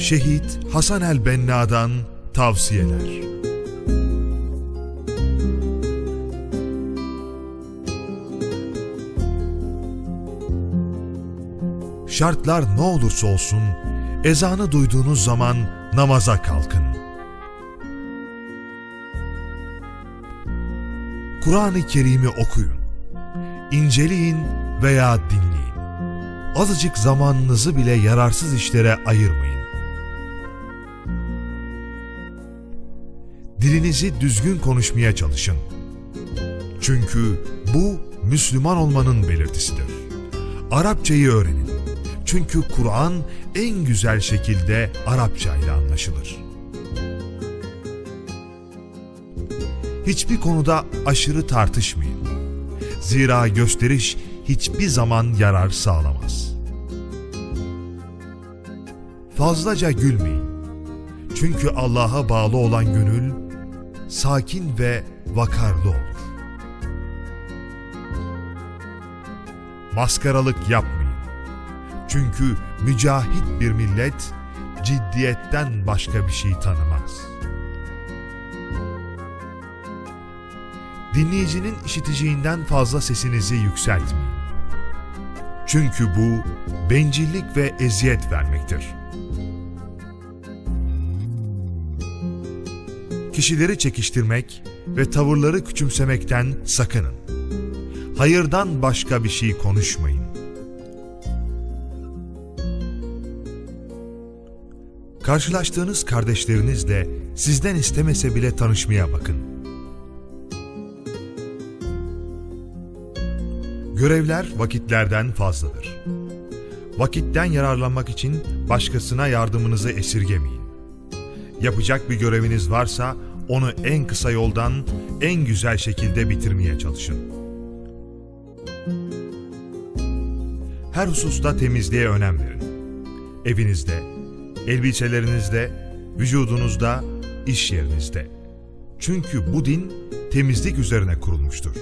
Şehit Hasan el Benna'dan tavsiyeler. Şartlar ne olursa olsun ezanı duyduğunuz zaman namaza kalkın. Kur'an-ı Kerim'i okuyun, inceleyin veya dinleyin. Azıcık zamanınızı bile yararsız işlere ayırmayın. Dilinizi düzgün konuşmaya çalışın. Çünkü bu Müslüman olmanın belirtisidir. Arapçayı öğrenin. Çünkü Kur'an en güzel şekilde Arapça ile anlaşılır. Hiçbir konuda aşırı tartışmayın. Zira gösteriş hiçbir zaman yarar sağlamaz. Fazlaca gülmeyin. Çünkü Allah'a bağlı olan gönül sakin ve vakarlı olur. Maskaralık yapmayın. Çünkü mücahit bir millet ciddiyetten başka bir şey tanımaz. Dinleyicinin işiteceğinden fazla sesinizi yükseltmeyin. Çünkü bu bencillik ve eziyet vermektir. Kişileri çekiştirmek ve tavırları küçümsemekten sakının. Hayırdan başka bir şey konuşmayın. Karşılaştığınız kardeşlerinizle sizden istemese bile tanışmaya bakın. Görevler vakitlerden fazladır. Vakitten yararlanmak için başkasına yardımınızı esirgemeyin. Yapacak bir göreviniz varsa onu en kısa yoldan en güzel şekilde bitirmeye çalışın. Her hususta temizliğe önem verin. Evinizde, elbiselerinizde, vücudunuzda, iş yerinizde. Çünkü bu din temizlik üzerine kurulmuştur.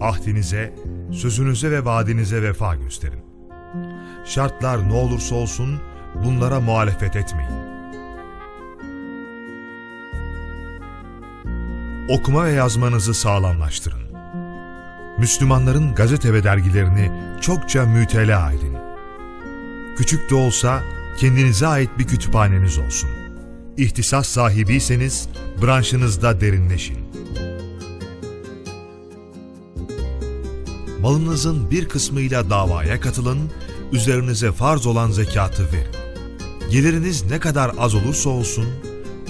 Ahdinize, sözünüze ve vaadinize vefa gösterin. Şartlar ne olursa olsun bunlara muhalefet etmeyin. Okuma ve yazmanızı sağlamlaştırın. Müslümanların gazete ve dergilerini çokça mütelaa edin. Küçük de olsa kendinize ait bir kütüphaneniz olsun. İhtisas sahibiyseniz branşınızda derinleşin. Malınızın bir kısmıyla davaya katılın, üzerinize farz olan zekatı verin. Geliriniz ne kadar az olursa olsun,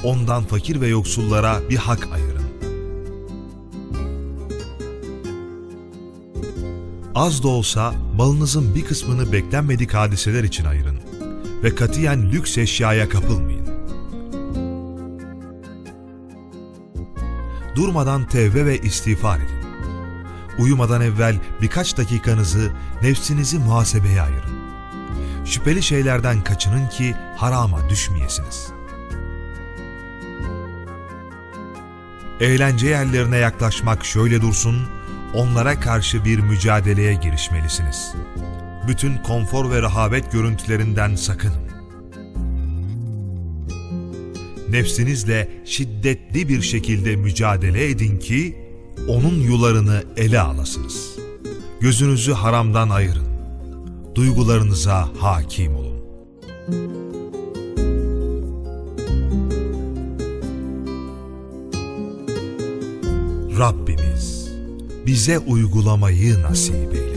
ondan fakir ve yoksullara bir hak ayırın. Az da olsa malınızın bir kısmını beklenmedik hadiseler için ayırın ve katiyen lüks eşyaya kapılmayın. Durmadan tevbe ve istiğfar edin. Uyumadan evvel birkaç dakikanızı nefsinizi muhasebeye ayırın. Şüpheli şeylerden kaçının ki harama düşmeyesiniz. Eğlence yerlerine yaklaşmak şöyle dursun, onlara karşı bir mücadeleye girişmelisiniz. Bütün konfor ve rahabet görüntülerinden sakının. Nefsinizle şiddetli bir şekilde mücadele edin ki onun yularını ele alasınız. Gözünüzü haramdan ayırın. Duygularınıza hakim olun. Rabbimiz bize uygulamayı nasip eyle.